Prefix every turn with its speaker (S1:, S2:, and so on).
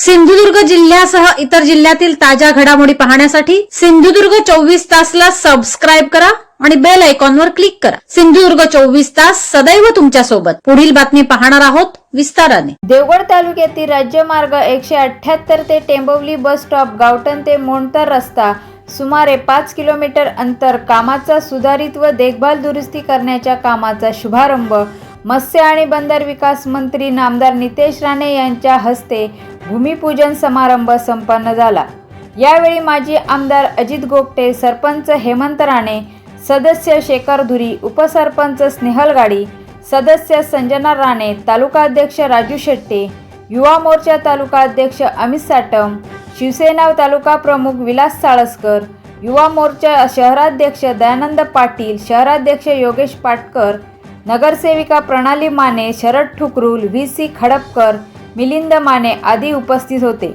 S1: सिंधुदुर्ग जिल्ह्यासह इतर जिल्ह्यातील ताज्या घडामोडी पाहण्यासाठी सिंधुदुर्ग चोवीस तासला सबस्क्राईब करा आणि बेल आयकॉनवर क्लिक करा. सिंधुदुर्ग चोवीस तास सदैव तुमच्यासोबत पुढील बातमी पाहणार आहोत विस्ताराने.
S2: देवगड तालुक्यातील राज्यमार्ग एकशे अठ्ठ्याहत्तर ते टेंबवली बस स्टॉप गावटन ते मोंडतर रस्ता सुमारे पाच किलोमीटर अंतर कामाचा सुधारित व देखभाल दुरुस्ती करण्याच्या कामाचा शुभारंभ. मत्स्य आणि बंदर विकास मंत्री नामदार नितेश राणे यांच्या हस्ते भूमिपूजन समारंभ संपन्न झाला. यावेळी माजी आमदार अजित गोपटे सरपंच हेमंत राणे सदस्य शेखर धुरी उपसरपंच स्नेहल गाडी सदस्य संजना राणे तालुकाध्यक्ष राजू शेट्टे युवा मोर्चा तालुका अध्यक्ष अमित साटम शिवसेना तालुका प्रमुख विलास साळसकर युवा मोर्चा शहराध्यक्ष दयानंद पाटील शहराध्यक्ष योगेश पाटकर नगरसेविका प्रणाली माने शरद ठुकरूल व्ही सी खडपकर मिलिंद माने आदी उपस्थित होते.